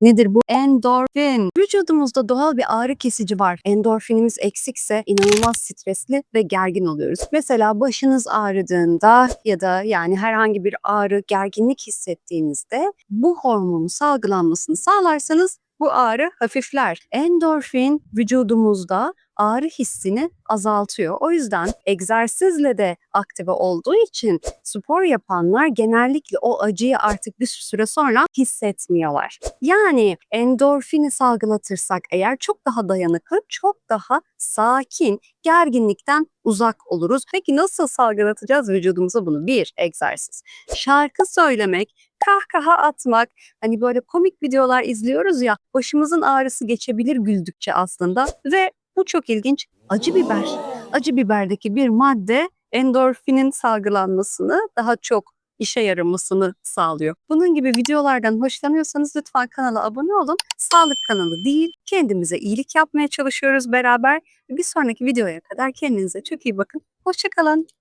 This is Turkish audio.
Nedir bu? Endorfin. Vücudumuzda doğal bir ağrı kesici var. Endorfinimiz eksikse inanılmaz stresli ve gergin oluyoruz. Mesela başınız ağrıdığında ya da yani herhangi bir ağrı, gerginlik hissettiğinizde bu hormonun salgılanmasını sağlarsanız bu ağrı hafifler. Endorfin vücudumuzda ağrı hissini azaltıyor. O yüzden egzersizle de aktive olduğu için spor yapanlar genellikle o acıyı artık bir süre sonra hissetmiyorlar. Yani endorfini salgılatırsak eğer çok daha dayanıklı, çok daha sakin, gerginlikten uzak oluruz. Peki nasıl salgılatacağız vücudumuza bunu? Bir, egzersiz. Şarkı söylemek, kahkaha atmak, hani böyle komik videolar izliyoruz ya, başımızın ağrısı geçebilir güldükçe aslında ve bu çok ilginç. Acı biber. Acı biberdeki bir madde endorfinin salgılanmasını daha çok işe yaramasını sağlıyor. Bunun gibi videolardan hoşlanıyorsanız lütfen kanala abone olun. Sağlık kanalı değil, kendimize iyilik yapmaya çalışıyoruz beraber. Bir sonraki videoya kadar kendinize çok iyi bakın. Hoşçakalın.